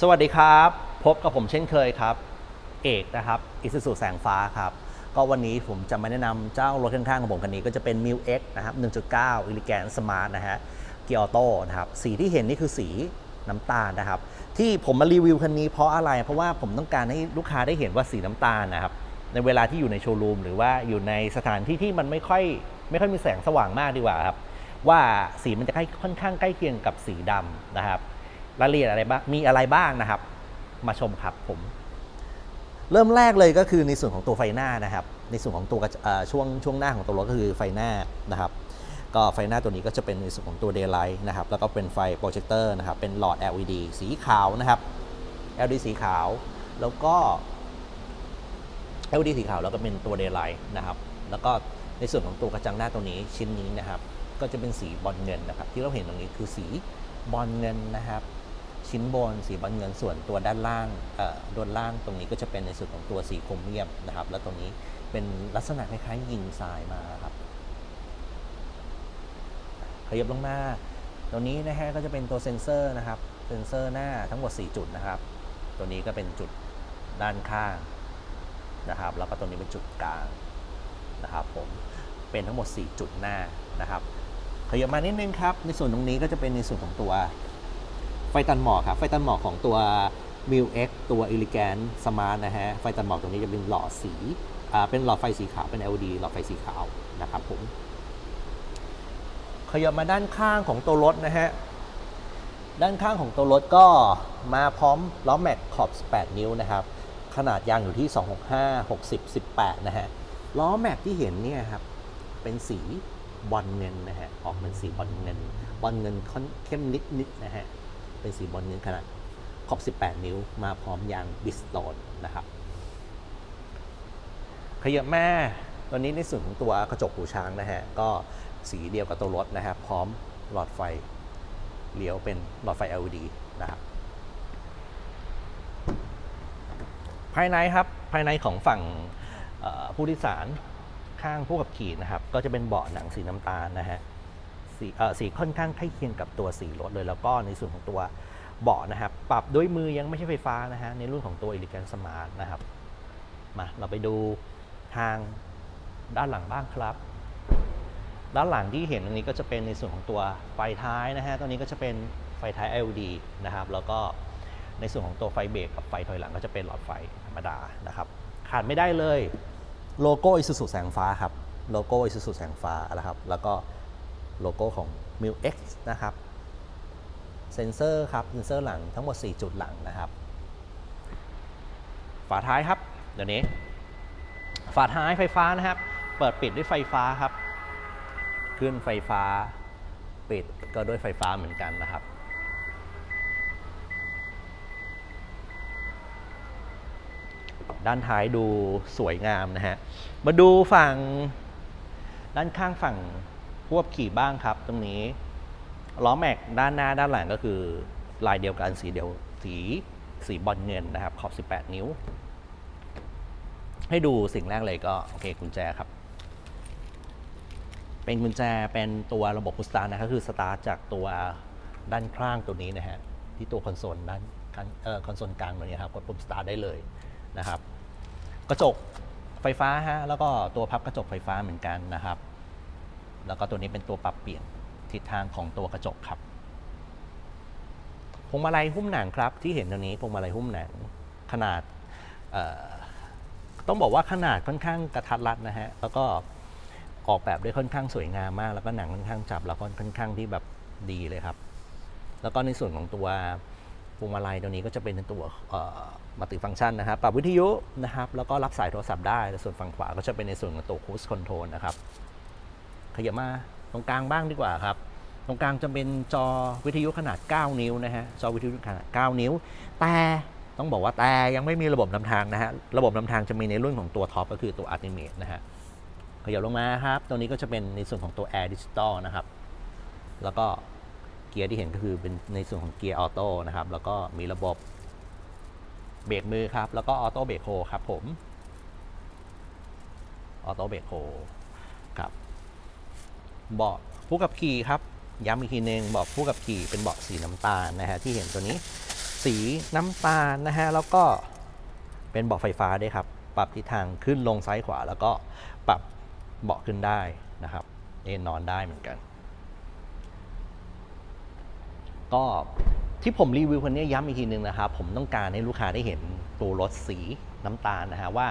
สวัสดีครับ พบกับผมเช่นเคยครับ เอกนะครับอิสุสุแสงฟ้าครับ ก็วันนี้ผมจะมาแนะนำเจ้ารถข้างๆของผมคันนี้ก็จะเป็น m i l X นะครับ 1.9 Elegant Smart นะฮะเกียร์ออโต้นะครับ สีที่เห็นนี่คือสีน้ำตาลนะครับ ที่ผมมารีวิวคันนี้เพราะอะไร เพราะว่าผมต้องการให้ลูกค้าได้เห็นว่าสีน้ำตาลนะครับ ในเวลาที่อยู่ในโชว์รูมหรือว่าอยู่ในสถานที่ที่มันไม่ค่อยไม่ค่อยมีแสงสว่างมากดีกว่าครับ ว่าสีมันจะใกล้ค่อนข้างใกล้เคียงกับสีดำนะครับ รายละเอียดอะไรบ้างมีอะไรบ้างนะครับ มาชมครับผม เริ่มแรกเลยก็คือในส่วนของตัวไฟหน้านะครับ ในส่วนของตัวช่วงช่วงหน้าของตัวรถก็คือไฟหน้านะครับ ก็ไฟหน้าตัวนี้ก็จะเป็นในส่วนของตัว daylight นะครับ แล้วก็เป็นไฟโปรเจคเตอร์นะครับ เป็นหลอด LED สีขาวนะครับ LED สีขาว แล้วก็ LED สีขาวแล้วก็เป็นตัว daylight นะครับ แล้วก็ในส่วนของตัวกระจังหน้าตัวนี้ชิ้นนี้นะครับ ก็จะเป็นสีบอลเงินนะครับ ที่เราเห็นตรงนี้คือสีบอลเงินนะครับ ชิ้นบนสีบอลเงินส่วนตัวด้านล่างด้านล่างตรงนี้ก็จะเป็นในส่วนของตัวสีโครเมียมนะครับ แล้วตรงนี้เป็นลักษณะคล้ายๆยิงทรายมาครับขยับลงมาตัวนี้นะฮะก็จะเป็นตัวเซ็นเซอร์นะครับ เซ็นเซอร์หน้าทั้งหมด 4 จุดนะครับ ตัวนี้ก็เป็นจุดด้านข้างนะครับ แล้วก็ตัวนี้เป็นจุดกลางนะครับผม เป็นทั้งหมด 4 จุดหน้านะครับ ขยับมานิดนึงครับ ในส่วนตรงนี้ก็จะเป็นในส่วนของตัว ไฟตันหมอกครับไฟตันหมอกของตัว m i l X ตัว Elegant Smart นะฮะไฟตันหมอกตรงนี้จะเป็นหลอดสีอ่าเป็นหลอดไฟสีขาวเป็น LED หลอดไฟสีขาวนะครับผมขยับมาด้านข้างของตัวรถนะฮะด้านข้างของตัวรถก็มาพร้อมล้อแม็กขอบ 18 นิ้วนะครับ ขนาดยางอยู่ที่ 265 60 18 นะฮะ ล้อแม็กที่เห็นเนี่ยครับ เป็นสีบอลเงินนะฮะ ออกเป็นสีบอลเงิน บอลเงินค่อนเข้มนิดนิดนะฮะ เป็นสีบอลเงินขนาดขอบ 18 นิ้ว มาพร้อมยางบิสโตนนะครับขยับแม่ตัวนี้ในส่วนของตัวกระจกหูช้างนะฮะ ก็สีเดียวกับตัวรถนะครับ พร้อมหลอดไฟเลี้ยวเป็นหลอดไฟ LED นะครับ ภายในครับ ภายในของฝั่งผู้โดยสารข้างผู้ขับขี่นะครับ ก็จะเป็นเบาะหนังสีน้ำตาลนะฮะ สีเอ่อสีค่อนข้างใกล้เคียงกับตัวสีรถเลย แล้วก็ในส่วนของตัวเบาะนะครับ ปรับด้วยมือยังไม่ใช่ไฟฟ้านะฮะในรุ่นของตัว Elegant Smart นะครับมาเราไปดูทางด้านหลังบ้างครับ ด้านหลังที่เห็นตรงนี้ก็จะเป็นในส่วนของตัวไฟท้ายนะฮะตัวนี้ก็จะเป็นไฟท้าย LED นะครับ แล้วก็ในส่วนของตัวไฟเบรกกับไฟถอยหลังก็จะเป็นหลอดไฟธรรมดานะครับ ขาดไม่ได้เลยโลโก้อิสุสุแสงฟ้าครับ โลโก้อิสุสุแสงฟ้านะครับ แล้วก็ โลโก้ของ m i l X นะครับเซนเซอร์ครับเซนเซอร์หลังทั้งหมด 4 จุดหลังนะครับ ฝาท้ายครับ เดี๋ยวนี้ ฝาท้ายไฟฟ้านะครับ เปิดปิดด้วยไฟฟ้าครับ ขึ้นไฟฟ้า ปิดก็ด้วยไฟฟ้าเหมือนกันนะครับด้านท้ายดูสวยงามนะฮะ มาดูฝั่งด้านข้างฝั่ง ผู้ขับขี่บ้างครับ ตรงนี้ล้อแม็กด้านหน้าด้านหลังก็คือลายเดียวกันสีเดียวสีสีบอลเงินนะครับ ขอบ 18 นิ้ว ให้ดูสิ่งแรกเลยก็โอเคกุญแจครับ เป็นกุญแจเป็นตัวระบบพุสตาร์นะครับคือสตาร์จากตัวด้านข้างตัวนี้นะฮะที่ตัวคอนโซลด้านข้างเอ่อคอนโซลกลางตัวนี้ครับกดปุ่มสตาร์ได้เลยนะครับ กระจกไฟฟ้าฮะแล้วก็ตัวพับกระจกไฟฟ้าเหมือนกันนะครับ แล้วก็ตัวนี้เป็นตัวปรับเปลี่ยนทิศทางของตัวกระจกครับพวงมาลัยหุ้มหนังครับที่เห็นตัวนี้พวงมาลัยหุ้มหนังขนาดต้องบอกว่าขนาดค่อนข้างกระทัดรัดนะฮะแล้วก็ออกแบบได้ค่อนข้างสวยงามมาก แล้วก็หนังค่อนข้างจับแล้วก็ค่อนข้างที่แบบดีเลยครับ แล้วก็ในส่วนของตัวพวงมาลัยตัวนี้ก็จะเป็นตัวมัลติฟังก์ชันนะครับ ปรับวิทยุนะครับ แล้วก็รับสายโทรศัพท์ได้แต่ส่วนฝั่งขวาก็จะเป็นในส่วนของตัวคูสคอนโทรลนะครับ ขยับมาตรงกลางบ้างดีกว่าครับ ตรงกลางจะเป็นจอวิทยุขนาด 9 นิ้วนะฮะจอวิทยุขนาด 9 นิ้ว แต่ต้องบอกว่าแต่ยังไม่มีระบบนำทางนะฮะระบบนำทางจะมีในรุ่นของตัวท็อปก็คือตัว Ultimate นะฮะขยับลงมาครับ ตัวนี้ก็จะเป็นในส่วนของตัว Air Digital นะครับ แล้วก็เกียร์ที่เห็นก็คือเป็นในส่วนของเกียร์ออโต้นะครับ แล้วก็มีระบบเบรกมือครับ แล้วก็ออโต้เบรกโฮครับผม ออโต้เบรกโฮ เบาะผู้ขับขี่ครับ ย้ำอีกทีหนึงเบาะผู้ขับขี่เป็นเบาะสีน้ำตาลนะฮะที่เห็นตัวนี้สีน้ำตาลนะฮะแล้วก็เป็นเบาะไฟฟ้าด้วยครับ ปรับทิศทางขึ้นลงซ้ายขวา แล้วก็ปรับเบาะขึ้นได้นะครับเอนนอนได้เหมือนกัน ก็ที่ผมรีวิวคนนี้ย้ำอีกทีหนึ่งนะครับ ผมต้องการให้ลูกค้าได้เห็นตัวรถสี น้ำตาลนะฮะว่า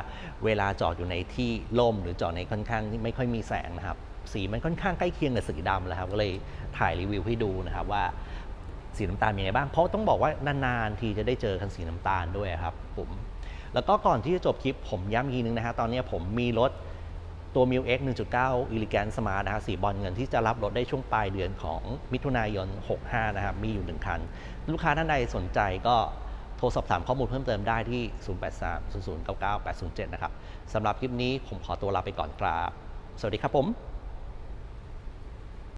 เวลาจอดอยู่ในที่ร่มหรือจอดในค่อนข้างที่ไม่ค่อยมีแสงนะครับ สีมันค่อนข้างใกล้เคียงกับสีดำแล้วครับก็เลยถ่ายรีวิวให้ดูนะครับว่าสีน้ำตาลเป็นยังไงบ้าง เพราะต้องบอกว่านานๆทีจะได้เจอคันสีน้ำตาลด้วยครับผมแล้วก็ก่อนที่จะจบคลิปผมย้ำอีกทีนึงนะฮะตอนนี้ผมมีรถตัว m i l X 1.9 Elegant Smart นะครับสีบอลเงินที่จะรับรถได้ช่วงปลายเดือนของมิถุนายน 65 นะครับ มีอยู่หนึ่งคัน ลูกค้าท่านใดสนใจก็ ทรสอบถามข้อมูลเพิ่มเติมได้ที่ 083 0099 807 นะครับสำหรับคลิปนี้ผมขอตัวลาไปก่อนครับ สวัสดีครับผม